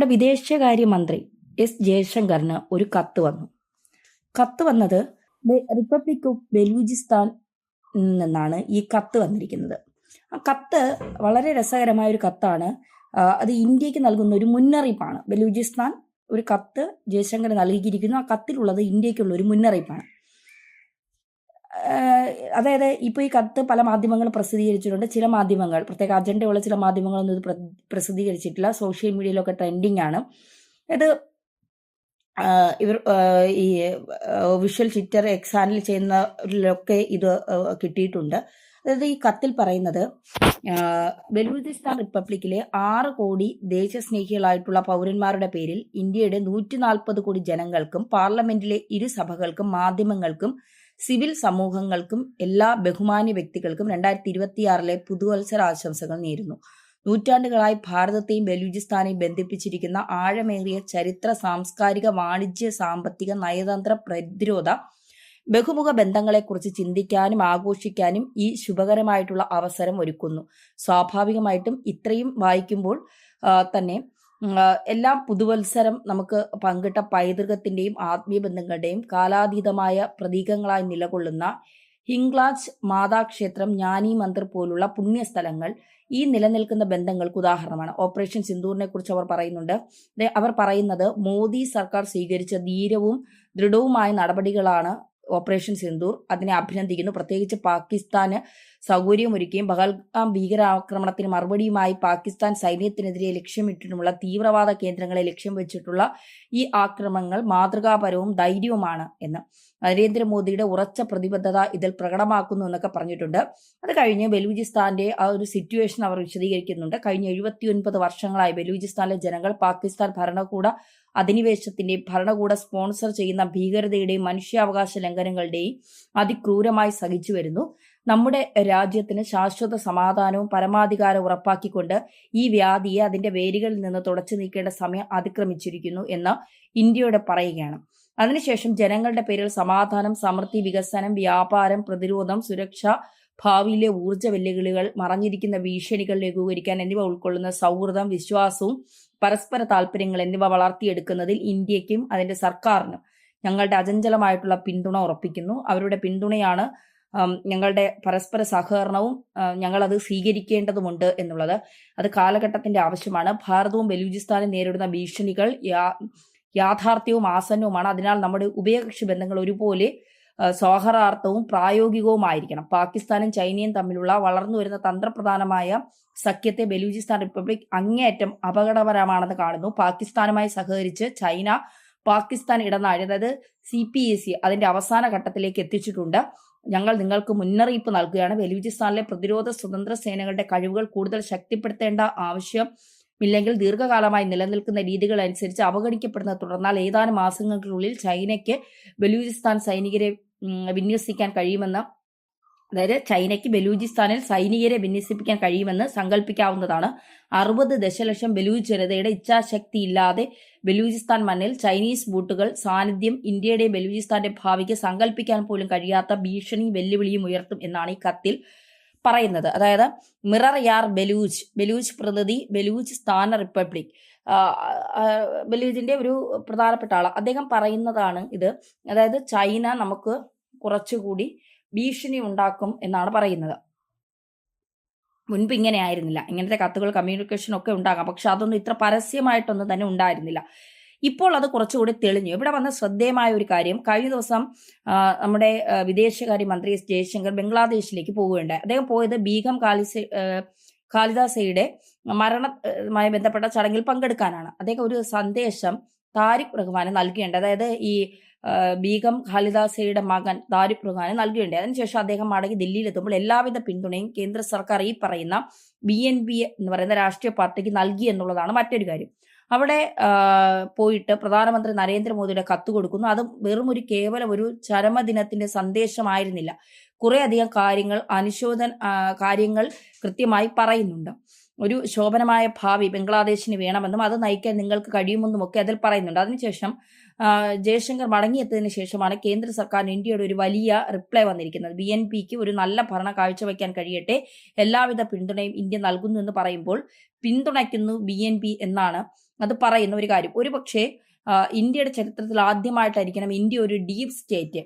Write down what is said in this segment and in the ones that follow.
നമ്മുടെ വിദേശകാര്യമന്ത്രി എസ് ജയശങ്കറിന് ഒരു കത്ത് വന്നു. കത്ത് വന്നത് റിപ്പബ്ലിക് ഓഫ് ബലൂചിസ്ഥാൻ നിന്നാണ് ഈ കത്ത് വന്നിരിക്കുന്നത്. ആ കത്ത് വളരെ രസകരമായ ഒരു കത്താണ്. അത് ഇന്ത്യയ്ക്ക് നൽകുന്ന ഒരു മുന്നറിയിപ്പാണ്. ബലൂചിസ്ഥാൻ ഒരു കത്ത് ജയശങ്കർ നൽകിയിരിക്കുന്നു. ആ കത്തിലുള്ളത് ഇന്ത്യക്കുള്ള ഒരു മുന്നറിയിപ്പാണ്. അതായത് ഇപ്പോൾ ഈ കത്ത് പല മാധ്യമങ്ങൾ പ്രസിദ്ധീകരിച്ചിട്ടുണ്ട്. ചില മാധ്യമങ്ങൾ പ്രത്യേക അജണ്ടയുള്ള ചില മാധ്യമങ്ങളൊന്നും ഇത് പ്രസിദ്ധീകരിച്ചിട്ടില്ല. സോഷ്യൽ മീഡിയയിലൊക്കെ ട്രെൻഡിങ് ആണ് ഇത് ഇവർ ഈ വിഷ്വൽ ട്വിറ്റർ എക്സാനിൽ ചെയ്യുന്നതിലൊക്കെ ഇത് കിട്ടിയിട്ടുണ്ട്. അതായത് ഈ കത്തിൽ പറയുന്നത് ബലൂചിസ്ഥാൻ റിപ്പബ്ലിക്കിലെ ആറ് കോടി ദേശസ്നേഹികളായിട്ടുള്ള പൗരന്മാരുടെ പേരിൽ ഇന്ത്യയുടെ നൂറ്റി നാൽപ്പത് കോടി ജനങ്ങൾക്കും പാർലമെന്റിലെ ഇരു സഭകൾക്കും മാധ്യമങ്ങൾക്കും സിവിൽ സമൂഹങ്ങൾക്കും എല്ലാ ബഹുമാന്യ വ്യക്തികൾക്കും രണ്ടായിരത്തി ഇരുപത്തിയാറിലെ പുതുവത്സര ആശംസകൾ നേരുന്നു. നൂറ്റാണ്ടുകളായി ഭാരതത്തെയും ബലൂചിസ്ഥാനെയും ബന്ധിപ്പിച്ചിരിക്കുന്ന ആഴമേറിയ ചരിത്ര സാംസ്കാരിക വാണിജ്യ സാമ്പത്തിക നയതന്ത്ര പ്രതിരോധ ബഹുമുഖ ബന്ധങ്ങളെക്കുറിച്ച് ചിന്തിക്കാനും ആഘോഷിക്കാനും ഈ ശുഭകരമായിട്ടുള്ള അവസരം ഒരുക്കുന്നു. സ്വാഭാവികമായിട്ടും ഇത്രയും വായിക്കുമ്പോൾ തന്നെ എല്ലാം പുതുവത്സരം നമുക്ക് പങ്കിട്ട പൈതൃകത്തിന്റെയും ആത്മീയ ബന്ധങ്ങളുടെയും കാലാതീതമായ പ്രതീകങ്ങളായി നിലകൊള്ളുന്ന ഹിംഗ്ലാജ് മാതാക്ഷേത്രം ജ്ഞാനി മന്ദിർ പോലുള്ള പുണ്യസ്ഥലങ്ങൾ ഈ നിലനിൽക്കുന്ന ബന്ധങ്ങൾക്ക് ഉദാഹരണമാണ്. ഓപ്പറേഷൻ സിന്ദൂറിനെ കുറിച്ച് അവർ പറയുന്നുണ്ട്. അവർ പറയുന്നത് മോദി സർക്കാർ സ്വീകരിച്ച ധീരവും ദൃഢവുമായ നടപടികളാണ് ഓപ്പറേഷൻ സിന്ദൂർ അതിനെ അഭിനന്ദിക്കുന്നു. പ്രത്യേകിച്ച് പാകിസ്ഥാന് സൗകര്യമൊരുക്കുകയും ബഹൽഗാം ഭീകരാക്രമണത്തിന് മറുപടിയുമായി പാകിസ്ഥാൻ സൈന്യത്തിനെതിരെ ലക്ഷ്യമിട്ടിട്ടുമുള്ള തീവ്രവാദ കേന്ദ്രങ്ങളെ ലക്ഷ്യം വെച്ചിട്ടുള്ള ഈ ആക്രമണങ്ങൾ മാതൃകാപരവും ധൈര്യവുമാണ് എന്ന്. നരേന്ദ്രമോദിയുടെ ഉറച്ച പ്രതിബദ്ധത ഇതിൽ പ്രകടമാക്കുന്നു എന്നൊക്കെ പറഞ്ഞിട്ടുണ്ട്. അത് കഴിഞ്ഞ് ബലൂചിസ്ഥാന്റെ ആ ഒരു സിറ്റുവേഷൻ അവർ വിശദീകരിക്കുന്നുണ്ട്. കഴിഞ്ഞ എഴുപത്തിയൊൻപത് വർഷങ്ങളായി ബലൂചിസ്ഥാനിലെ ജനങ്ങൾ പാകിസ്ഥാൻ ഭരണകൂട അധിനിവേശത്തിന്റെയും ഭരണകൂട സ്പോൺസർ ചെയ്യുന്ന ഭീകരതയുടെയും മനുഷ്യാവകാശ ലംഘനങ്ങളുടെയും അതിക്രൂരമായി സഹിച്ചു വരുന്നു. നമ്മുടെ രാജ്യത്തിന് ശാശ്വത സമാധാനവും പരമാധികാരവും ഉറപ്പാക്കിക്കൊണ്ട് ഈ വ്യാധിയെ അതിന്റെ വേരുകളിൽ നിന്ന് തുടച്ചു നീക്കേണ്ട സമയം അതിക്രമിച്ചിരിക്കുന്നു എന്ന് ഇന്ത്യയോട് പറയുകയാണ്. അതിനുശേഷം ജനങ്ങളുടെ പേരിൽ സമാധാനം സമൃദ്ധി വികസനം വ്യാപാരം പ്രതിരോധം സുരക്ഷ ഭാവിയിലെ ഊർജ വെല്ലുവിളികൾ മറഞ്ഞിരിക്കുന്ന ഭീഷണികൾ ലഘൂകരിക്കാൻ എന്നിവ ഉൾക്കൊള്ളുന്ന സൗഹൃദം വിശ്വാസവും പരസ്പര താല്പര്യങ്ങൾ എന്നിവ വളർത്തിയെടുക്കുന്നതിൽ ഇന്ത്യക്കും അതിന്റെ സർക്കാരിനും ഞങ്ങളുടെ അചഞ്ചലമായിട്ടുള്ള പിന്തുണ ഉറപ്പിക്കുന്നു. അവരുടെ പിന്തുണയാണ് ഞങ്ങളുടെ പരസ്പര സഹകരണവും ഞങ്ങളത് സ്വീകരിക്കേണ്ടതുമുണ്ട് എന്നുള്ളത്. അത് കാലഘട്ടത്തിന്റെ ആവശ്യമാണ്. ഭാരതവും ബലൂചിസ്ഥാനും നേരിടുന്ന ഭീഷണികൾ യാഥാർത്ഥ്യവും ആസന്നവുമാണ്. അതിനാൽ നമ്മുടെ ഉഭയകക്ഷി ബന്ധങ്ങൾ ഒരുപോലെ സൗഹാർദ്ദവും പ്രായോഗികവുമായിരിക്കണം. പാകിസ്ഥാനും ചൈനയും തമ്മിലുള്ള വളർന്നു വരുന്ന തന്ത്രപ്രധാനമായ സഖ്യത്തെ ബലൂചിസ്ഥാൻ റിപ്പബ്ലിക് അങ്ങേയറ്റം അപകടപരമാണെന്ന് കാണുന്നു. പാകിസ്ഥാനുമായി സഹകരിച്ച് ചൈന പാകിസ്ഥാൻ ഇടനാഴി അതായത് സി പി എ സി അതിന്റെ അവസാന ഘട്ടത്തിലേക്ക് എത്തിച്ചിട്ടുണ്ട്. ഞങ്ങൾ നിങ്ങൾക്ക് മുന്നറിയിപ്പ് നൽകുകയാണ്. ബലൂചിസ്ഥാനിലെ പ്രതിരോധ സ്വതന്ത്ര സേനകളുടെ കഴിവുകൾ കൂടുതൽ ശക്തിപ്പെടുത്തേണ്ട ആവശ്യം ഇല്ലെങ്കിൽ ദീർഘകാലമായി നിലനിൽക്കുന്ന രീതികൾ അനുസരിച്ച് അവഗണിക്കപ്പെടുന്ന തുടർന്നാൽ ഏതാനും മാസങ്ങൾക്കുള്ളിൽ ചൈനയ്ക്ക് ബലൂചിസ്ഥാൻ സൈനികരെ വിന്യസിക്കാൻ കഴിയുമെന്ന അതായത് ചൈനയ്ക്ക് ബലൂചിസ്ഥാനിൽ സൈനികരെ വിന്യസിപ്പിക്കാൻ കഴിയുമെന്ന് സങ്കല്പിക്കാവുന്നതാണ് അറുപത് ദശലക്ഷം ബലൂജ് ജനതയുടെ ഇച്ഛാശക്തി ഇല്ലാതെ ബലൂചിസ്ഥാൻ മണ്ണിൽ ചൈനീസ് ബൂട്ടുകൾ സാന്നിധ്യം ഇന്ത്യയുടെയും ബലൂചിസ്ഥാന്റെ ഭാവിക്ക് സങ്കല്പിക്കാൻ പോലും കഴിയാത്ത ഭീഷണി വെല്ലുവിളിയും ഉയർത്തും എന്നാണ് ഈ കത്തിൽ പറയുന്നത്. അതായത് മിറർ യാർ ബലൂച്ച് ബലൂച്ച് പ്രതിനിധി ബലൂച്ച് സ്ഥാന റിപ്പബ്ലിക്. ആ, ഒരു പ്രധാനപ്പെട്ട ആൾ അദ്ദേഹം പറയുന്നതാണ് ഇത്. അതായത് ചൈന നമുക്ക് കുറച്ചുകൂടി ഭീഷണി ഉണ്ടാക്കും എന്നാണ് പറയുന്നത്. മുൻപ് ഇങ്ങനെ ആയിരുന്നില്ല. ഇങ്ങനത്തെ കത്തുകൾ കമ്മ്യൂണിക്കേഷൻ ഒക്കെ ഉണ്ടാകാം. പക്ഷെ അതൊന്നും ഇത്ര പരസ്യമായിട്ടൊന്നും തന്നെ ഉണ്ടായിരുന്നില്ല. ഇപ്പോൾ അത് കുറച്ചുകൂടി തെളിഞ്ഞു. ഇവിടെ വന്ന ശ്രദ്ധേയമായ ഒരു കാര്യം കഴിഞ്ഞ ദിവസം നമ്മുടെ വിദേശകാര്യ വിദേശകാര്യമന്ത്രി എസ് ജയശങ്കർ ബംഗ്ലാദേശിലേക്ക് പോവുകയുണ്ടായി. അദ്ദേഹം പോയത് ബീഗം ഖാലിസ കാളിദാസയുടെ മരണമായി ബന്ധപ്പെട്ട ചടങ്ങിൽ പങ്കെടുക്കാനാണ്. അദ്ദേഹം ഒരു സന്ദേശം താരിഖ് റഹ്മാന് നൽകിയുണ്ട് അതായത് ഈ ബീഗം ഖാലിദാസയുടെ മകൻ താരിഖ് റഹ്മാന് നൽകിയുണ്ട് അതിനുശേഷം അദ്ദേഹം മടങ്ങി ദില്ലിയിലെത്തുമ്പോൾ എല്ലാവിധ പിന്തുണയും കേന്ദ്ര സർക്കാർ ഈ പറയുന്ന ബി എൻ ബി എന്ന് പറയുന്ന രാഷ്ട്രീയ പാർട്ടിക്ക് നൽകി എന്നുള്ളതാണ് മറ്റൊരു കാര്യം. അവിടെ പോയിട്ട് പ്രധാനമന്ത്രി നരേന്ദ്രമോദിയുടെ കത്ത് കൊടുക്കുന്നു. അത് വെറും ഒരു കേവലം ഒരു ചരമദിനത്തിന്റെ സന്ദേശമായിരുന്നില്ല. കുറെ അധികം കാര്യങ്ങൾ അനുശോധന കാര്യങ്ങൾ കൃത്യമായി പറയുന്നുണ്ട്. ഒരു ശോഭനമായ ഭാവി ബംഗ്ലാദേശിന് വേണമെന്നും അത് നയിക്കാൻ നിങ്ങൾക്ക് കഴിയുമെന്നും ഒക്കെ അതിൽ പറയുന്നുണ്ട്. അതിനുശേഷം ജയശങ്കർ മടങ്ങിയെത്തിയതിന് ശേഷമാണ് കേന്ദ്ര സർക്കാരിന് ഇന്ത്യയുടെ ഒരു വലിയ റിപ്ലൈ വന്നിരിക്കുന്നത്. ബി എൻ പിക്ക് ഒരു നല്ല ഭരണം കാഴ്ചവെക്കാൻ കഴിയട്ടെ എല്ലാവിധ പിന്തുണയും ഇന്ത്യ നൽകുന്നു എന്ന് പറയുമ്പോൾ പിന്തുണയ്ക്കുന്നു ബി എൻ പി എന്നാണ് അത് പറയുന്ന ഒരു കാര്യം. ഒരു പക്ഷേ ഇന്ത്യയുടെ ചരിത്രത്തിൽ ആദ്യമായിട്ടായിരിക്കണം ഇന്ത്യ ഒരു ഡീപ് സ്റ്റേറ്റ്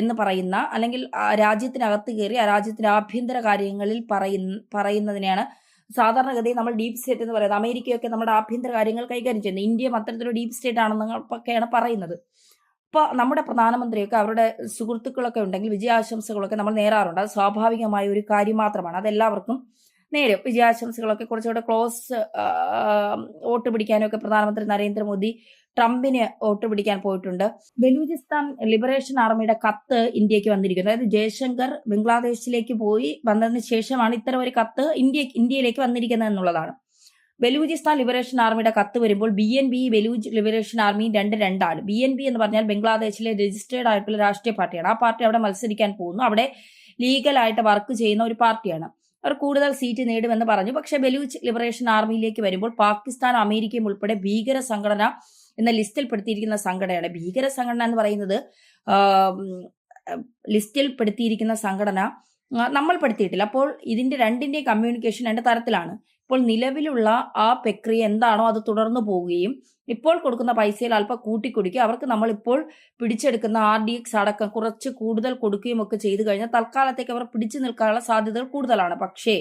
എന്ന് പറയുന്ന അല്ലെങ്കിൽ രാജ്യത്തിനകത്ത് കയറി ആ രാജ്യത്തിന്റെ ആഭ്യന്തര കാര്യങ്ങളിൽ പറയുന്ന പറയുന്നതിനെയാണ് സാധാരണഗതിയിൽ നമ്മൾ ഡീപ് സ്റ്റേറ്റ് എന്ന് പറയുന്നത്. അമേരിക്കയൊക്കെ നമ്മുടെ ആഭ്യന്തര കാര്യങ്ങൾ കൈകാര്യം ചെയ്യുന്നത് ഇന്ത്യയും അത്തരത്തിലൊരു ഡീപ് സ്റ്റേറ്റ് ആണെന്നൊക്കെയാണ് പറയുന്നത്. ഇപ്പൊ നമ്മുടെ പ്രധാനമന്ത്രിയൊക്കെ അവരുടെ സുഹൃത്തുക്കളൊക്കെ ഉണ്ടെങ്കിൽ വിജയാശംസകളൊക്കെ നമ്മൾ നേരാറുണ്ട്. അത് സ്വാഭാവികമായ ഒരു കാര്യം മാത്രമാണ്. അതെല്ലാവർക്കും നേരും വിജയാശംസകളൊക്കെ കുറച്ചുകൂടെ ക്ലോസ് വോട്ട് പിടിക്കാനും ഒക്കെ പ്രധാനമന്ത്രി നരേന്ദ്രമോദി ട്രംപിന് വോട്ട് പിടിക്കാൻ പോയിട്ടുണ്ട്. ബലൂചിസ്ഥാൻ ലിബറേഷൻ ആർമിയുടെ കത്ത് ഇന്ത്യയ്ക്ക് വന്നിരിക്കുന്നത് അതായത് ജയശങ്കർ ബംഗ്ലാദേശിലേക്ക് പോയി വന്നതിന് ശേഷമാണ് ഇത്തരം ഒരു കത്ത് ഇന്ത്യ ഇന്ത്യയിലേക്ക് വന്നിരിക്കുന്നത് എന്നുള്ളതാണ്. ബലൂചിസ്ഥാൻ ലിബറേഷൻ ആർമിയുടെ കത്ത് വരുമ്പോൾ B N B Baloch liberation army രണ്ട് രണ്ടാണ്. ബി എൻ ബി എന്ന് പറഞ്ഞാൽ ബംഗ്ലാദേശിലെ രജിസ്റ്റേർഡ് ആയിട്ടുള്ള രാഷ്ട്രീയ പാർട്ടിയാണ്. ആ പാർട്ടി അവിടെ മത്സരിക്കാൻ പോകുന്നു. അവിടെ ലീഗലായിട്ട് വർക്ക് ചെയ്യുന്ന ഒരു പാർട്ടിയാണ്. അവർ കൂടുതൽ സീറ്റ് നേടുമെന്ന് പറഞ്ഞു. പക്ഷേ ബലൂച്ച് ലിബറേഷൻ ആർമിയിലേക്ക് വരുമ്പോൾ പാകിസ്ഥാൻ അമേരിക്കയും ഉൾപ്പെടെ ഭീകര സംഘടന എന്ന ലിസ്റ്റിൽപ്പെടുത്തിയിരിക്കുന്ന സംഘടനയാണ്. ഭീകര സംഘടന എന്ന് പറയുന്നത് ലിസ്റ്റിൽപ്പെടുത്തിയിരിക്കുന്ന സംഘടന നമ്മൾ പെടുത്തിയിട്ടില്ല. അപ്പോൾ ഇതിന്റെ രണ്ടിന്റെയും കമ്മ്യൂണിക്കേഷൻ രണ്ട് തരത്തിലാണ്. ഇപ്പോൾ നിലവിലുള്ള ആ പ്രക്രിയ എന്താണോ അത് തുടർന്നു പോവുകയും ഇപ്പോൾ കൊടുക്കുന്ന പൈസയിൽ അല്പം കൂട്ടിക്കൊടുക്കുക. അവർക്ക് നമ്മളിപ്പോൾ പിടിച്ചെടുക്കുന്ന ആർ ഡി എക്സ് അടക്കം കുറച്ച് കൂടുതൽ കൊടുക്കുകയും ഒക്കെ ചെയ്തു കഴിഞ്ഞാൽ തൽക്കാലത്തേക്ക് അവർ പിടിച്ചു നിൽക്കാനുള്ള സാധ്യതകൾ കൂടുതലാണ്. പക്ഷേ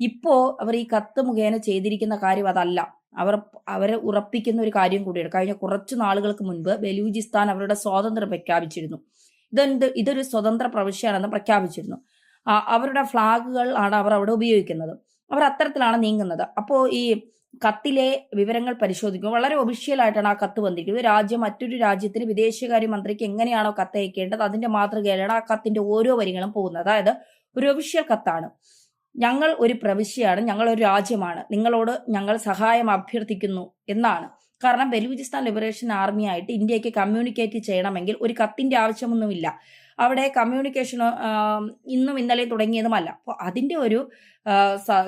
ഇപ്പോ അവർ ഈ കത്ത് മുഖേന ചെയ്തിരിക്കുന്ന കാര്യം അതല്ല. അവർ അവരെ ഉറപ്പിക്കുന്ന ഒരു കാര്യം കൂടിയാണ്. കഴിഞ്ഞ കുറച്ച് നാളുകൾക്ക് മുൻപ് ബലൂചിസ്ഥാൻ അവരുടെ സ്വാതന്ത്ര്യം പ്രഖ്യാപിച്ചിരുന്നു. ഇതെന്ത് ഇതൊരു സ്വതന്ത്ര പ്രവിശ്യയാണെന്ന് പ്രഖ്യാപിച്ചിരുന്നു. അവരുടെ ഫ്ലാഗുകൾ ആണ് അവർ അവിടെ ഉപയോഗിക്കുന്നത്. അവർ അത്തരത്തിലാണ് നീങ്ങുന്നത്. അപ്പോ ഈ കത്തിലെ വിവരങ്ങൾ പരിശോധിക്കുമ്പോൾ വളരെ ഒഫീഷ്യലായിട്ടാണ് ആ കത്ത് വന്നിരിക്കുന്നത്. രാജ്യം മറ്റൊരു രാജ്യത്തിന് വിദേശകാര്യ മന്ത്രിക്ക് എങ്ങനെയാണോ കത്ത് അയക്കേണ്ടത് അതിന്റെ മാതൃകയിലാണ് ആ കത്തിന്റെ ഓരോ വരികളും പോകുന്നത്. അതായത് ഒരു ഒഫീഷ്യൽ കത്താണ്. ഞങ്ങൾ ഒരു പ്രവിശ്യയാണ് ഞങ്ങൾ ഒരു രാജ്യമാണ് നിങ്ങളോട് ഞങ്ങൾ സഹായം അഭ്യർത്ഥിക്കുന്നു എന്നാണ്. കാരണം ബലൂചിസ്ഥാൻ ലിബറേഷൻ ആർമി ആയിട്ട് ഇന്ത്യയ്ക്ക് കമ്മ്യൂണിക്കേറ്റ് ചെയ്യണമെങ്കിൽ ഒരു കത്തിന്റെ ആവശ്യമൊന്നുമില്ല. അവിടെ കമ്മ്യൂണിക്കേഷൻ ഇന്നും ഇന്നലെയും തുടങ്ങിയതുമല്ല. അപ്പോൾ അതിന്റെ ഒരു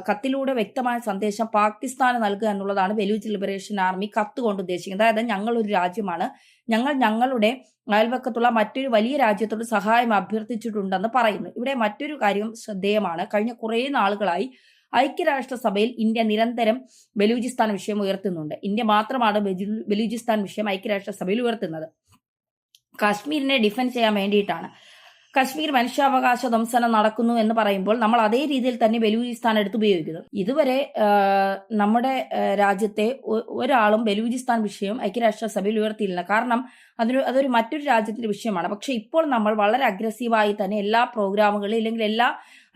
കത്തിലൂടെ വ്യക്തമായ സന്ദേശം പാകിസ്ഥാന് നൽകുക എന്നുള്ളതാണ് ബലൂച്ച് ലിബറേഷൻ ആർമി കത്ത് കൊണ്ട് ഉദ്ദേശിക്കുന്നത്. അതായത് ഞങ്ങളൊരു രാജ്യമാണ്. ഞങ്ങൾ ഞങ്ങളുടെ അയൽവക്കത്തുള്ള മറ്റൊരു വലിയ രാജ്യത്തോട് സഹായം അഭ്യർത്ഥിച്ചിട്ടുണ്ടെന്ന് പറയുന്നു. ഇവിടെ മറ്റൊരു കാര്യം ശ്രദ്ധേയമാണ്. കഴിഞ്ഞ കുറേ നാളുകളായി ഐക്യരാഷ്ട്രസഭയിൽ ഇന്ത്യ നിരന്തരം ബലൂചിസ്ഥാൻ വിഷയം ഉയർത്തുന്നുണ്ട്. ഇന്ത്യ മാത്രമാണ് ബലൂചിസ്ഥാൻ വിഷയം ഐക്യരാഷ്ട്രസഭയിൽ ഉയർത്തുന്നത്. കാശ്മീരിനെ ഡിഫെൻഡ് ചെയ്യാൻ വേണ്ടിയിട്ടാണ്. കശ്മീർ മനുഷ്യാവകാശ ധംസനം നടക്കുന്നു എന്ന് പറയുമ്പോൾ നമ്മൾ അതേ രീതിയിൽ തന്നെ ബലൂചിസ്ഥാൻ എടുത്ത് ഉപയോഗിക്കുന്നു. ഇതുവരെ നമ്മുടെ രാജ്യത്തെ ഒരാളും ബലൂചിസ്ഥാൻ വിഷയം ഐക്യരാഷ്ട്രസഭയിൽ ഉയർത്തിയില്ല കാരണം അതിന് അതൊരു മറ്റൊരു രാജ്യത്തിന്റെ വിഷയമാണ്. പക്ഷെ ഇപ്പോൾ നമ്മൾ വളരെ അഗ്രസീവായി തന്നെ എല്ലാ പ്രോഗ്രാമുകളിലും അല്ലെങ്കിൽ എല്ലാ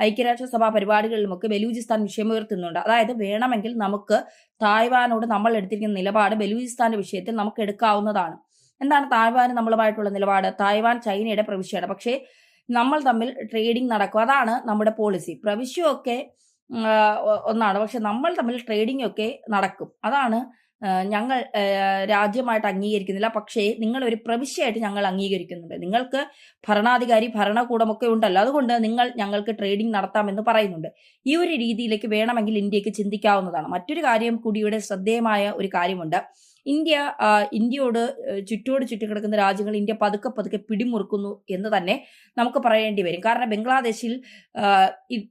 ഐക്യരാഷ്ട്രസഭാ പരിപാടികളിലുമൊക്കെ ബലൂചിസ്ഥാൻ വിഷയം ഉയർത്തുന്നുണ്ട്. അതായത് വേണമെങ്കിൽ നമുക്ക് തായ്വാനോട് നമ്മൾ എടുത്തിരിക്കുന്ന നിലപാട് ബലൂചിസ്ഥാന്റെ വിഷയത്തിൽ നമുക്ക് എടുക്കാവുന്നതാണ്. എന്താണ് തായ്വാൻ നമ്മളുമായിട്ടുള്ള നിലപാട്? തായ്വാൻ ചൈനയുടെ പ്രവിശ്യയാണ്. പക്ഷേ നമ്മൾ തമ്മിൽ ട്രേഡിംഗ് നടക്കും. അതാണ് നമ്മുടെ പോളിസി പ്രവിശ്യമൊക്കെ ഒന്നാണ്. പക്ഷെ നമ്മൾ തമ്മിൽ ട്രേഡിംഗ് ഒക്കെ നടക്കും. അതാണ് ഞങ്ങൾ രാജ്യമായിട്ട് അംഗീകരിക്കുന്നില്ല. പക്ഷേ നിങ്ങൾ ഒരു പ്രവിശ്യയായിട്ട് ഞങ്ങൾ അംഗീകരിക്കുന്നുണ്ട്. നിങ്ങൾക്ക് ഭരണാധികാരി ഭരണകൂടമൊക്കെ ഉണ്ടല്ലോ. അതുകൊണ്ട് നിങ്ങൾ ഞങ്ങൾക്ക് ട്രേഡിംഗ് നടത്താമെന്ന് പറയുന്നുണ്ട്. ഈ ഒരു രീതിയിലേക്ക് വേണമെങ്കിൽ ഇന്ത്യയ്ക്ക് ചിന്തിക്കാവുന്നതാണ്. മറ്റൊരു കാര്യം കൂടിയുടെ ശ്രദ്ധേയമായ ഒരു കാര്യമുണ്ട്. ഇന്ത്യ ഇന്ത്യയോട് ചുറ്റോട് കിടക്കുന്ന രാജ്യങ്ങൾ ഇന്ത്യ പതുക്കെ പതുക്കെ പിടിമുറുക്കുന്നു എന്ന് തന്നെ നമുക്ക് പറയേണ്ടി വരും. കാരണം ബംഗ്ലാദേശിൽ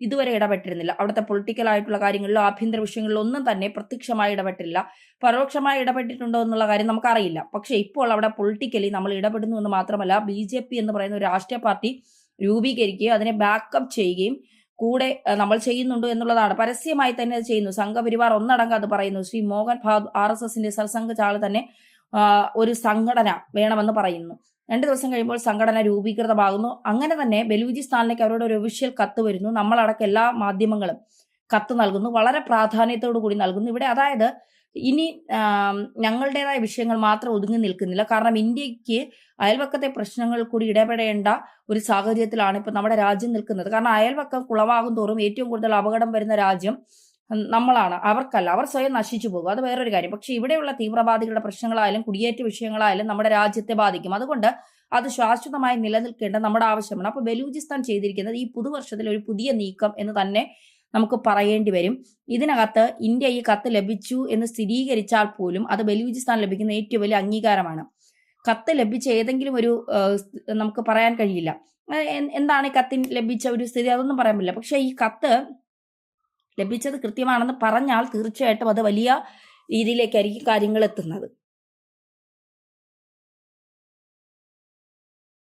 ഇതുവരെ ഇടപെട്ടിരുന്നില്ല. അവിടുത്തെ പൊളിറ്റിക്കൽ ആയിട്ടുള്ള കാര്യങ്ങളിലോ ആഭ്യന്തര വിഷയങ്ങളിലോ ഒന്നും തന്നെ പ്രത്യക്ഷമായി ഇടപെട്ടില്ല. പരോക്ഷമായി ഇടപെട്ടിട്ടുണ്ടോ എന്നുള്ള കാര്യം നമുക്കറിയില്ല. പക്ഷേ ഇപ്പോൾ അവിടെ പൊളിറ്റിക്കലി നമ്മൾ ഇടപെടുന്നു എന്ന് മാത്രമല്ല ബി എന്ന് പറയുന്ന ഒരു രാഷ്ട്രീയ പാർട്ടി രൂപീകരിക്കുകയും അതിനെ ബാക്കപ്പ് ചെയ്യുകയും കൂടെ നമ്മൾ ചെയ്യുന്നുണ്ട് എന്നുള്ളതാണ്. പരസ്യമായി തന്നെ അത് ചെയ്യുന്നു. സംഘപരിവാർ ഒന്നടങ്കം അത് പറയുന്നു. ശ്രീ മോഹൻ ഭാഗ് ആർ എസ് എസിന്റെ സർസംഘ ചാൾ തന്നെ ഒരു സംഘടന വേണമെന്ന് പറയുന്നു. രണ്ട് ദിവസം കഴിയുമ്പോൾ സംഘടന രൂപീകൃതമാകുന്നു. അങ്ങനെ തന്നെ ബലൂചിസ്ഥാനിലേക്ക് അവരോട് ഒരു ഒഫീഷ്യൽ കത്ത് വരുന്നു. നമ്മളടക്കം എല്ലാ മാധ്യമങ്ങളും കത്ത് നൽകുന്നു. വളരെ പ്രാധാന്യത്തോടു കൂടി നൽകുന്നു. ഇവിടെ അതായത് ഇനി ഞങ്ങളുടേതായ വിഷയങ്ങൾ മാത്രം ഒതുങ്ങി നിൽക്കുന്നില്ല. കാരണം ഇന്ത്യയ്ക്ക് അയൽവക്കത്തെ പ്രശ്നങ്ങൾ കൂടി ഇടപെടേണ്ട ഒരു സാഹചര്യത്തിലാണ് ഇപ്പൊ നമ്മുടെ രാജ്യം നിൽക്കുന്നത്. കാരണം അയൽവക്കം കുളമാകും തോറും ഏറ്റവും കൂടുതൽ അപകടം വരുന്ന രാജ്യം നമ്മളാണ്. അവർക്കല്ല. അവർ സ്വയം നശിച്ചു പോകും. അത് വേറൊരു കാര്യം. പക്ഷെ ഇവിടെയുള്ള തീവ്രവാദികളുടെ പ്രശ്നങ്ങളായാലും കുടിയേറ്റ വിഷയങ്ങളായാലും നമ്മുടെ രാജ്യത്തെ ബാധിക്കും. അതുകൊണ്ട് അത് ശാശ്വതമായി നിലനിൽക്കേണ്ട നമ്മുടെ ആവശ്യമാണ്. അപ്പൊ ബലൂചിസ്ഥാൻ ചെയ്തിരിക്കുന്നത് ഈ പുതുവർഷത്തിൽ ഒരു പുതിയ നീക്കം എന്ന് തന്നെ നമുക്ക് പറയേണ്ടി വരും. ഇതിനകത്ത് ഇന്ത്യ ഈ കത്ത് ലഭിച്ചു എന്ന് സ്ഥിരീകരിച്ചാൽ പോലും അത് ബലൂചിസ്ഥാൻ ലഭിക്കുന്ന ഏറ്റവും വലിയ അംഗീകാരമാണ്. കത്ത് ലഭിച്ച ഏതെങ്കിലും ഒരു നമുക്ക് പറയാൻ കഴിയില്ല. എന്താണ് ഈ കത്തിന് ലഭിച്ച ഒരു സ്ഥിതി? അതൊന്നും പറയാൻ പറ്റില്ല. പക്ഷേ ഈ കത്ത് ലഭിച്ചത് കൃത്യമാണെന്ന് പറഞ്ഞാൽ തീർച്ചയായിട്ടും അത് വലിയ രീതിയിലേക്കായിരിക്കും കാര്യങ്ങൾ എത്തുന്നത്.